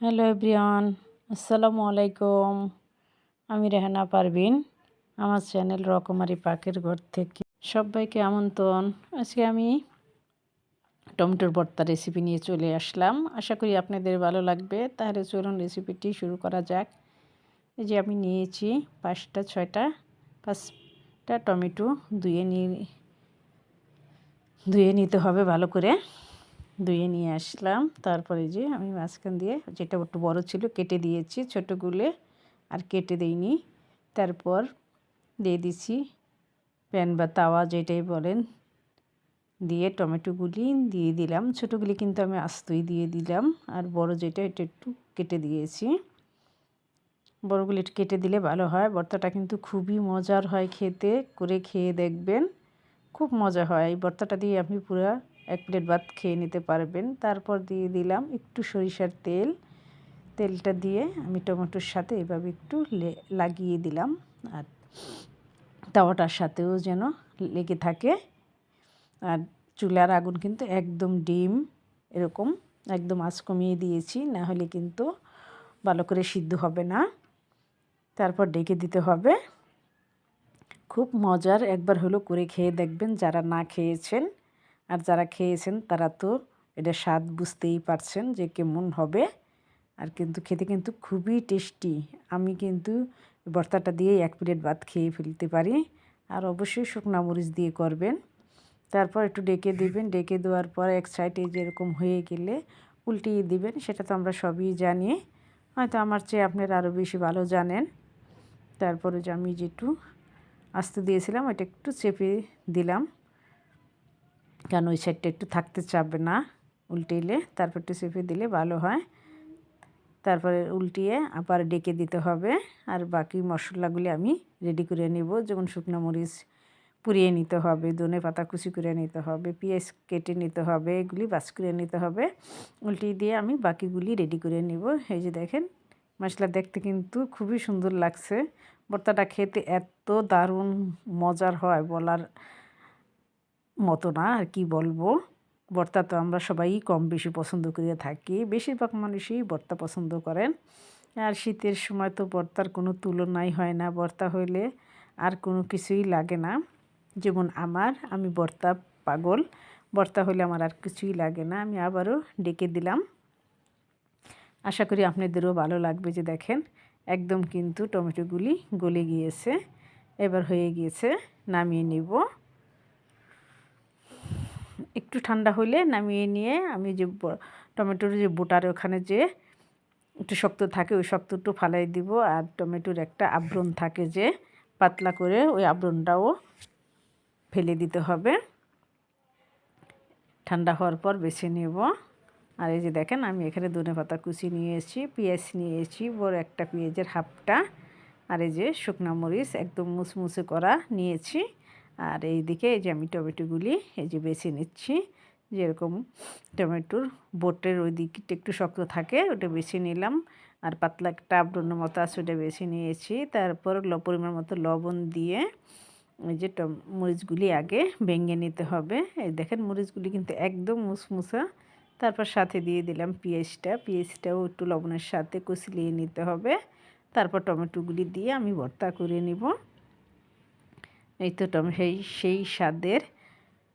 Hello everyone, আসসালামু আলাইকুম। আমি রেহানা পারবিন আমার চ্যানেল রকমারি পাকের ঘর থেকে। সবাইকে আমন্ত্রণ। আজকে আমি টমেটোর ভর্তা রেসিপি নিয়ে চলে আসলাম। আশা করি আপনাদের ভালো লাগবে। তাহলে চলুন রেসিপিটি শুরু করা যাক। এই যে আমি নিয়েছি পাঁচটা, ছয়টা, পাঁচটা টমেটো। ধুয়ে নিয়ে ধুয়ে নিতে হবে ভালো করে। ধুয়ে নিয়ে আসলাম। তারপরে যে আমি মাঝখান দিয়ে যেটা একটু বড় ছিল কেটে দিয়েছি ছোটোগুলো আর কেটে দিইনি। তারপর দিয়ে দিছি প্যান বা তাওয়া যেটাই বলেন। দিয়ে টমেটোগুলি দিয়ে দিলাম। ছোটোগুলি কিন্তু আমি আস্তই দিয়ে দিলাম। আর বড় যেটা, এটা একটু কেটে দিয়েছি। বড়গুলি একটু কেটে দিলে ভালো হয়। ভর্তাটা কিন্তু খুবই মজার হয় খেতে। করে খেয়ে দেখবেন। খুব মজা হয়। এই ভর্তাটা দিয়ে আপনি পুরো এক প্লেট ভাত খেয়ে নিতে পারবেন। তারপর দিয়ে দিলাম একটু সরিষার তেল। তেলটা দিয়ে আমি টমেটোর সাথে এভাবে একটু লাগিয়ে দিলাম। আর তাওয়াটার সাথেও যেন লেগে থাকে। আর চুলার আগুন কিন্তু একদম ডিম এরকম, একদম আঁচ কমিয়ে দিয়েছি, না হলে কিন্তু ভালো করে সিদ্ধ হবে না। তারপর ডেকে দিতে হবে। খুব মজার একবার হলো করে খেয়ে দেখবেন যারা না খেয়েছেন। আর যারা খেয়েছেন তারা তো এটা স্বাদ বুঝতেই পারছেন যে কেমন হবে। আর কিন্তু খেতে কিন্তু খুবই টেস্টি। আমি কিন্তু ভর্তাটা দিয়ে এক প্লেট ভাত খেয়ে ফেলতে পারি। আর অবশ্যই শুকনা মরিচ দিয়ে করবেন। তারপর একটু ডেকে দিবেন। ডেকে দেওয়ার পর এক সাইডে যেরকম হয়ে গেলে উল্টিয়ে দিবেন। সেটা তো আমরা সবই জানি। হয়তো আমার চেয়ে আপনারা আরও বেশি ভালো জানেন। তারপরে যে আমি যেটু আস্তে দিয়েছিলাম, ওইটা একটু চেপে দিলাম। কেন ওই সাইডটা একটু থাকতে চাবে না? উল্টিলে তারপর একটু চেপে দিলে ভালো হয়। তারপরে উল্টিয়ে আবার ডেকে দিতে হবে। আর বাকি মশলাগুলি আমি রেডি করে নিব। যেমন শুকনো মরিচ পুড়িয়ে নিতে হবে, ধনে পাতা কুচি করে নিতে হবে, পেঁয়াজ কেটে নিতে হবে, এগুলি বাস করে নিতে হবে। উল্টিয়ে দিয়ে আমি বাকিগুলি রেডি করে নিব। এই যে দেখেন, মশলা দেখতে কিন্তু খুবই সুন্দর লাগছে। ভর্তাটা খেতে এত দারুণ মজার হয় বলার মতো না আর কি বলব। ভর্তা তো আমরা সবাই কম বেশি পছন্দ করে থাকি, বেশিরভাগ মানুষই ভর্তা পছন্দ করেন। আর শীতের সময় তো ভর্তার কোনো তুলনাই হয় না ভর্তা হইলে আর কোনো কিছুই লাগে না। যেমন আমার, আমি ভর্তা পাগল ভর্তা হলে আমার আর কিছুই লাগে না, আমি আবারও ডেকে দিলাম। আশা করি আপনাদেরও ভালো লাগবে যে দেখেন, একদম কিন্তু টমেটোগুলি গলে গিয়েছে, এবার হয়ে গিয়েছে, নামিয়ে নিব। একটু ঠান্ডা হলে নামিয়ে নিয়ে আমি যে টমেটোর যে বোটার ওখানে যে একটু শক্ত থাকে, ওই শক্ত একটু ফালাই দিব। আর টমেটোর একটা আবরণ থাকে যে, পাতলা করে ওই আবরণটাও ফেলে দিতে হবে। ঠান্ডা হওয়ার পর বেছে নেব। আর এই যে দেখেন, আমি এখানে ধনে পাতা কুচি নিয়েছি, পেঁয়াজ নিয়েছি, বড় একটা পেঁয়াজের হাফটা। আর এই যে শুকনা মরিচ একদম মুসমুসে করা নিয়েছি। আর এই দিকে এই যে আমি টমেটোগুলি এই যে বেছে নিচ্ছি। যেরকম টমেটোর বোটের ওই দিকটা একটু শক্ত থাকে, ওটা বেছে নিলাম। আর পাতলা একটা আবরণ মতো আছে, ওটা বেছে নিয়েছি। তারপর ল, পরিমাণ মতো লবণ দিয়ে ওই যে টম, মরিচগুলি আগে ভেঙে নিতে হবে। এই দেখেন মরিচগুলি কিন্তু একদম মুসমুসা। তারপর সাথে দিয়ে দিলাম পেঁয়াজটা। পেঁয়াজটাও একটু লবণের সাথে কুচলিয়ে নিতে হবে। তারপর টমেটোগুলি দিয়ে আমি ভর্তা করে নিব। এই তো টমে, সেই সেই স্বাদের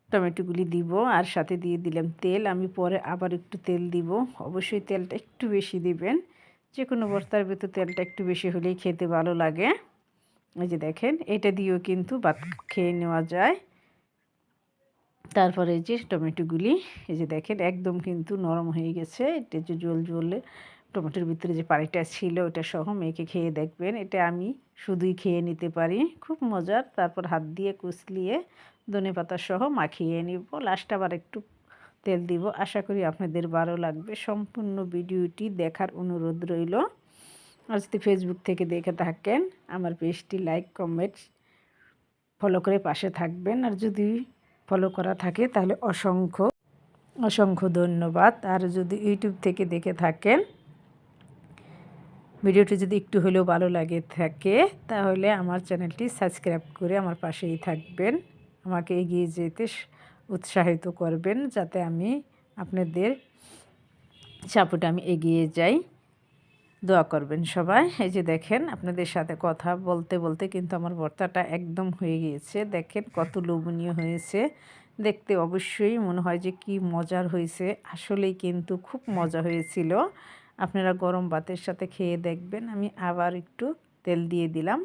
টমেটোগুলি দিব আর সাথে দিয়ে দিলাম তেল। আমি পরে আবার একটু তেল দিব। অবশ্যই তেলটা একটু বেশি দিবেন। যে কোনো বস্তার ভিতর তেলটা একটু বেশি হলেই খেতে ভালো লাগে। এই যে দেখেন, এটা দিয়েও কিন্তু ভাত খেয়ে নেওয়া যায়। তারপরে যে টমেটোগুলি, এই যে দেখেন, একদম কিন্তু নরম হয়ে গেছে। এটা যে জল জলে টমেটোর ভিতরে যে পানিটা ছিল, ওটা সহ মেখে খেয়ে দেখবেন। এটা আমি শুধুই খেয়ে নিতে পারি। খুব মজার। তারপর হাত দিয়ে কুচলিয়ে ধনে পাতা সহ মাখিয়ে নিব। লাস্ট আবার একটু তেল দিব। আশা করি আপনাদের ভালো লাগবে। সম্পূর্ণ ভিডিওটি দেখার অনুরোধ রইল। আর যদি ফেসবুক থেকে দেখে থাকেন, আমার পেজটি লাইক, কমেন্ট, ফলো করে পাশে থাকবেন। আর যদি ফলো করা থাকে, তাহলে অসংখ্য অসংখ্য ধন্যবাদ। আর যদি ইউটিউব থেকে দেখে থাকেন ভিডিওটি যদি একটু হলেও ভালো লাগে থাকে, তাহলে আমার চ্যানেলটি সাবস্ক্রাইব করে আমার পাশেই থাকবেন। আমাকে এগিয়ে যেতে উৎসাহিত করবেন যাতে আমি আপনাদের সাপোর্টে আমি এগিয়ে যাই। দোয়া করবেন সবাই। এই যে দেখেন, আপনাদের সাথে কথা বলতে বলতে কিন্তু আমার ভর্তাটা একদম হয়ে গিয়েছে। দেখেন কত লোভনীয় হয়েছে। দেখতে অবশ্যই মনে হয় যে কি মজার হয়েছে। আসলেই কিন্তু খুব মজা হয়েছিল। আপনারা গরম ভাতের সাথে খেয়ে দেখবেন। আমি আবার একটু তেল দিয়ে দিলাম।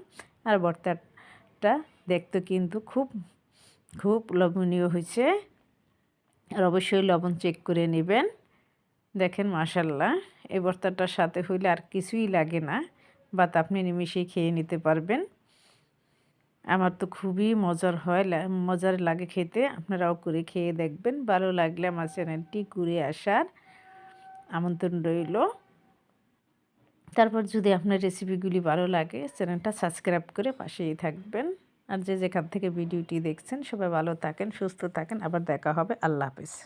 আর ভর্তাটা দেখতে কিন্তু খুব খুব লবণীয় হয়েছে। আর অবশ্যই লবণ চেক করে নেবেন। দেখেন মাশাল্লাহ এই ভর্তাটার সাথে হইলে আর কিছুই লাগে না। বাত আপনি নিমিশেই খেয়ে নিতে পারবেন। আমার তো খুবই মজার হয় মজার লাগে খেতে। আপনারাও করে খেয়ে দেখবেন। ভালো লাগলে আমার চ্যানেলটি ঘুরে আসার আমন্ত্রণ রইল। তারপর যদি আপনার রেসিপিগুলি ভালো লাগে চ্যানেলটা সাবস্ক্রাইব করে পাশেই থাকবেন। আর যে যেখান থেকে ভিডিওটি দেখছেন, সবাই ভালো থাকেন, সুস্থ থাকেন। আবার দেখা হবে। আল্লাহ হাফেজ।